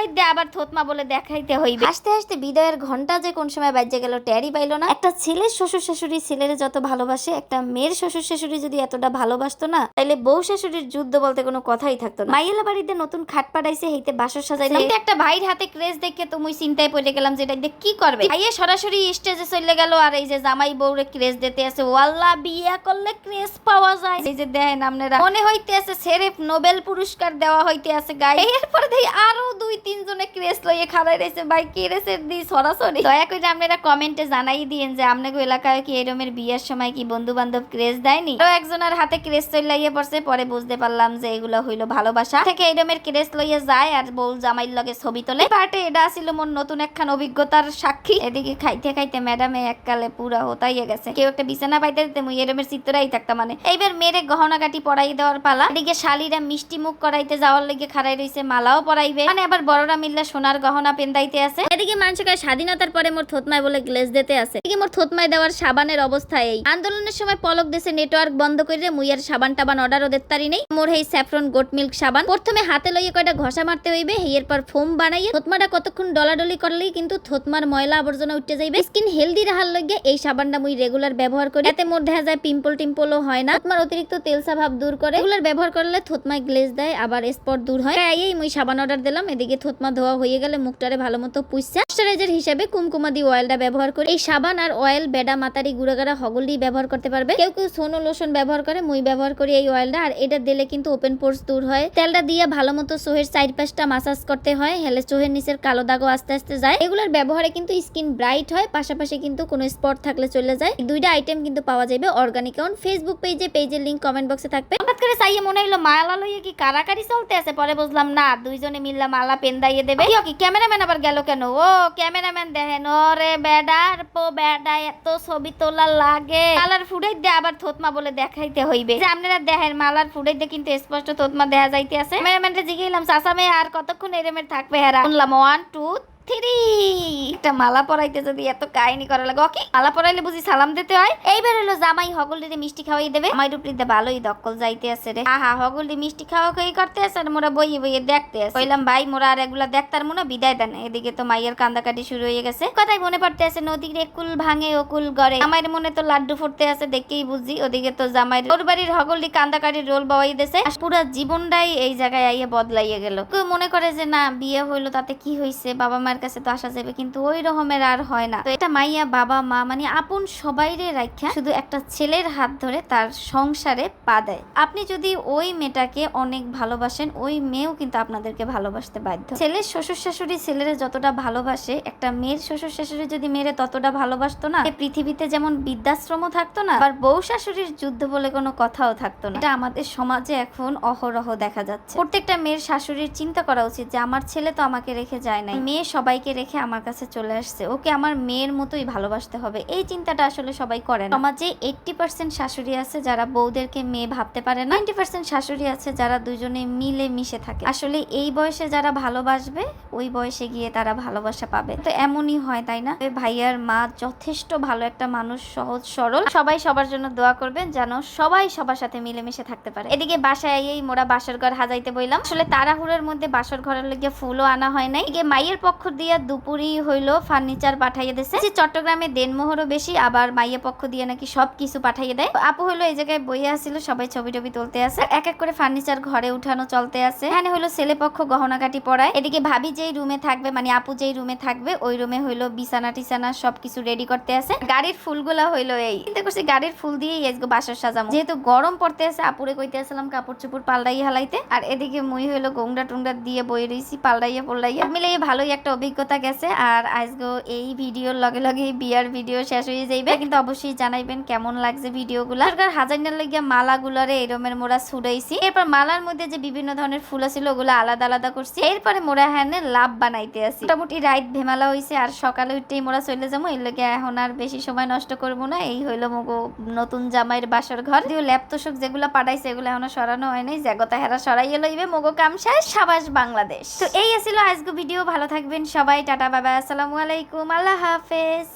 ফুটাইতে আবার থতমা বলে দেখাইতে হইবে। হাসতে হাসতে বিদায়ের ঘণ্টা যে কোন সময় বাজে গেল ট্যারি পাইলো না। একটা ছেলের শ্বশুর শাশুড়ি ছেলের যত ভালোবাসে, একটা মেয়ের শ্বশুর শাশুড়ি যদি এতটা ভালোবাসতো না, তাইলে বউ শাশুড়ির যুদ্ধ বলতে কোনো কথাই থাকতো না। মাইয়েলা বাড়িতে নতুন খাট পাড়াইছে, হেইতে বাসর সাজাইলাম একটা ভাইয়ের হাতে ক্রেজ দেখে তো মুই চিন্তায় পড়ে গেলাম যে এটা কি করবে? ভাইয়ে সরাসরি স্টেজে চলে গেল আর এই যে জামাই বউরে ক্রেজ দিতে আছে। ওয়াল্লা বিয়া করলে ক্রেজ পাওয়া যায়। এই যে দেখেন আপনারা। মনে হইতে আছে সেরেফ নোবেল পুরস্কার দেওয়া হইতে আছে গায়ে এরপরে দেখি আরও দুই তিন জনে ক্রেজ লইয়ে খাড়াই রয়েছে ভাই, কি রেছে দি, সরাসরি। দয়া করে আপনারা কমেন্টে জানাই দিয়েন যে আপনাকে এলাকায় কি এরমের বিয়ের সময় কি বন্ধু বান্ধব ক্রেজ দেয়নি? তো একজনের হাতে চলাইয়ে পড়ছে, পরে বুঝতে পারলাম যে এগুলো হইল ভালোবাসা। থেকে এরমের ক্রেজ লইয়ে যায় আর বউ লগে ছবি তোলে। পার্টে এটা ছিল মোর নতুন একখান অভিজ্ঞতার সাক্ষী। এদিকে খাইতে খাইতে ম্যাডামে এককালে পুরা হতাইয়ে গেছে। কেউ একটা বিছানা পাইতে দিতে মুই এরমের চিত্তরাই থাকতাম মানে। এইবার মেরে গহনা কাটি পরাই দেওয়ার পালা। এদিকে শালিরা মিষ্টি মুখ করাইতে যাওয়ার লেগে খাড়াই রইছে মালাও পরাইবে। মানে আবার বড়রা মিল্লা সোনার গহনা পেন্দাইতে আছে। এদিকে মানুষকে স্বাধীনতার পরে মোর থতমায় বলে গ্লেজ দিতে আছে। এদিকে মোর থতমায় দেওয়ার সাবানের অবস্থা এই। আন্দোলনের সময় পলক দেশে নেটওয়ার্ক বন্ধ করে মুইয়ার সাবান টাবান অর্ডার ওদের নেই। মোর এই স্যাফরন গোট মিল্ক সাবান। প্রথমে হাতে লইয়ে কয়টা ঘষা মারতে হইবে এর পর ফোম বানাইয়ে থতমাটা কতক্ষণ ডলাডলি করলেই কিন্তু থতমার ময়লা আবর্জনা উঠতে যাইবে। স্কিন হেলদি রাখার লগে এই সাবানটা মুই রেগুলার ব্যবহার করি। এতে মোর দেখা যায় পিম্পল টিম্পলও হয় না। থতমার অতিরিক্ত তেলসা ভাব দূর করে। রেগুলার ব্যবহার করলে থতমায় গ্লেজ দেয়, আবার স্পট দূর হয়। এই মুই সাবান অর্ডার দিলাম, এদিকে থতমা ধোয়া হয়ে গেলে মুখটারে ভালো মতো পুষছা ময়শ্চারাইজার হিসেবে কুমকুমাদি অয়েলটা ব্যবহার করে এই সাবান আর অয়েল, বেডা, মাতারি, গুড়াগাড়া হগলি ব্যবহার করতে পারবে। কেউ কেউ সোনো লোশন ব্যবহার করে, মুই ব্যবহার করি এই অয়েলটা, আর এটা দিলে কিন্তু ওপেন পোর্স দূর হয়। তেলটা দিয়ে ভালো মতো সোহের সাইড পাশটা মাসাজ করতে হয়, হেলে চোহের নিচের কালো দাগও আস্তে আস্তে যায়। এগুলোর ব্যবহারে কিন্তু স্কিন ব্রাইট হয়, পাশাপাশি কিন্তু কোনো স্পট থাকলে চলে যায়। দুইটা আইটেম কিন্তু পাওয়া যাবে অর্গানিক অন ফেসবুক পেজে পেজের লিংক কমেন্ট বক্সে থাকবে। হঠাৎ করে চাইয়ে মনে হলো মালা লইয়ে কি কারাকারি চলতে আছে? পরে বুঝলাম না, দুইজনে মিললা মালা পেন্দাইয়ে দেবে। কি, ক্যামেরাম্যান আবার গেল কেন? ও, ক্যামেরাম্যান দেখেন, ওরে বেডার পো বেডা, এত ছবি তোলা লাগে। মালার ফুটাই দে আবার থতমা বলে দেখাইতে হইবে। যে আপনারা দেখেন, মালার ফুটাই দে কিন্তু স্পষ্ট থতমা দেখা যাইতে আছে। ক্যামেরাম্যানটা জিগেলাম চাচামে আর কতক্ষণ এরমের থাকবে হেরা? শুনলাম ওয়ান টু থ্রি একটা মালা পরাইতে যদি এত কাহিনী করা লাগে। ওকে, মালা পরাইলে বুঝি সালাম দিতে হয়? এইবার হলো জামাই হগল মিষ্টি খাওয়াই দেবে। আমার রূপলিতে ভালোই দক্কল যাইতে আছে রে। আহা হগল দি মিষ্টি খাওয়া খাই করতে আছে আর মোরা বইয়ে বইয়ে দেখতে আছে। কইলাম, ভাই, মোরা আর এগুলা দেখতার মনে বিদায় দেন। এদিকে তো মাইয়ের কান্দাকাটি শুরু হয়ে গেছে। কথাই মনে পড়তে আছে, নদীর একুল ভাঙে ওকুল গড়ে। আমার মনে তো লাড্ডু ফুটতে আছে, দেখেই বুঝি ওদিকে তো জামাই ওর বাড়ির হগল দি কান্দাকাটির রোল দেছে আর পুরা জীবনটাই এই জায়গায় আইয়ে বদলাইয়ে গেল। কেউ মনে করে যে, না, বিয়ে হইল, তাতে কি হয়েছে বাবা মায়ের কাছে তো আসা যাবে, কিন্তু ওই রকমের আর হয় না। তো এটা মাইয়া, বাবা, মা মানে আপন সবাইরে রাখা শুধু একটা ছেলের হাত ধরে তার সংসারে পা দেয়। আপনি যদি ওই মেয়েটাকে অনেক ভালোবাসেন, ওই মেয়েও কিন্তু আপনাদেরকে ভালোবাসতে বাধ্য। ছেলের শ্বশুর শাশুড়ি ছেলেরা যতটা ভালোবাসে, একটা মেয়ের শ্বশুর শাশুড়ি যদি মেয়েরে ততটা ভালোবাসতো না পৃথিবীতে যেমন বৃদ্ধাশ্রমও থাকতো না আর বউ শাশুড়ির যুদ্ধ বলে কোনো কথাও থাকতো না। এটা আমাদের সমাজে এখন অহরহ দেখা যাচ্ছে। প্রত্যেকটা মেয়ের শাশুড়ির চিন্তা করা উচিত যে, আমার ছেলে তো আমাকে রেখে যায় না মেয়ে সবাইকে রেখে আমার কাছে চলে আসছে। ওকে আমার মেয়ের মতোই ভালোবাসতে হবে। এই চিন্তাটা আসলে সবাই করে না। সমাজে এইটটি পার্সেন্ট শাশুড়ি আছে যারা বউদেরকে মেয়ে ভাবতে পারে নাইনটি পার্সেন্ট শাশুড়ি আছে যারা দুজনে মিলে মিশে থাকে। আসলে এই বয়সে যারা ভালোবাসবে, ওই বয়সে গিয়ে তারা ভালোবাসা পাবে। তো এমনই হয়, তাই না? ভাইয়ার মা যথেষ্ট ভালো একটা মানুষ, সহজ, সরল। সবাই সবার জন্য দোয়া করবেন যেন সবাই সবার সাথে মিলেমিশে থাকতে পারে। এদিকে বাসায় এই মোরা বাসর ঘর হাজাইতে বইলাম। আসলে তাড়াহুড়োর মধ্যে বাসর ঘরের লেগে ফুলও আনা হয় নাই। এদিকে মায়ের পক্ষ দিয়ে দুপুরই হইল ফার্নিচার পাঠাইয়ে দিছে। চট্টগ্রামে দেনমোহরও বেশি, আবার মাইয়া পক্ষ দিয়ে নাকি সব কিছু পাঠাইয়ে দেয়। আপু হইল এই জায়গায় বইয়ে আসছিল সবাই ছবি টবি তুলতে আছে। এক এক করে ফার্নিচার ঘরে উঠানো চলতে আছে। এখানে হইল ছেলে পক্ষ গহনাকাটি পড়ায় এদিকে ভাবি যেই রুমে থাকবে মানে আপু যেই রুমে থাকবে, ওই রুমে হইল বিছানা টিছানা সবকিছু রেডি করতে আছে। গাড়ির ফুলগুলা হইল এই। চিন্তা করছি গাড়ির ফুল দিয়েই আজকে বাসর সাজাম। যেহেতু গরম পড়তে আছে, আপুরে কইতে আসলাম কাপড় চোপড় পাল্টাই হালাইতে। আর এদিকে মুই হইল গোংডা টুংডা দিয়ে বই রইছি পাল্টাইয়া পল্লাইয়া মিলে ভালোই একটা অভিজ্ঞতা গেছে আর আজকে এই ভিডিওর লগে লগে বিয়ার ভিডিও শেষ হয়ে যাইবে। কিন্তু অবশ্যই জানাইবেন কেমন লাগছে ভিডিওগুলো। আর হাজার লাগিয়া মালাগুলারে এরমের মোড়া ছুড়াইছি। এরপর মালার মধ্যে যে বিভিন্ন ধরনের ফুল ছিল ওগুলো আলাদা আলাদা করছি। এরপরে মোড়া হ্যানে লাভ বানাইতে আসি মোটামুটি রাইত ভেমালা হইছে আর সকালে উঠতেই মোড়া চলে যাব। এর লগে এখন আর বেশি সময় নষ্ট করব না। এই হইল মগো নতুন জামাইয়ের বাসার ঘর। যদিও ল্যাপ তোষক যেগুলো পাঠাইছে, এগুলো এখনও সরানো হয় নাই। জাগতা হেরা সরাইয়ে লইবে মগো কাম শেষ সাবাস বাংলাদেশ। তো এই আছিল আজকে ভিডিও। ভালো থাকবেন সবাই টাটা বাবা আসসালামু আলাইকুম আল্লাহ হাফেজ।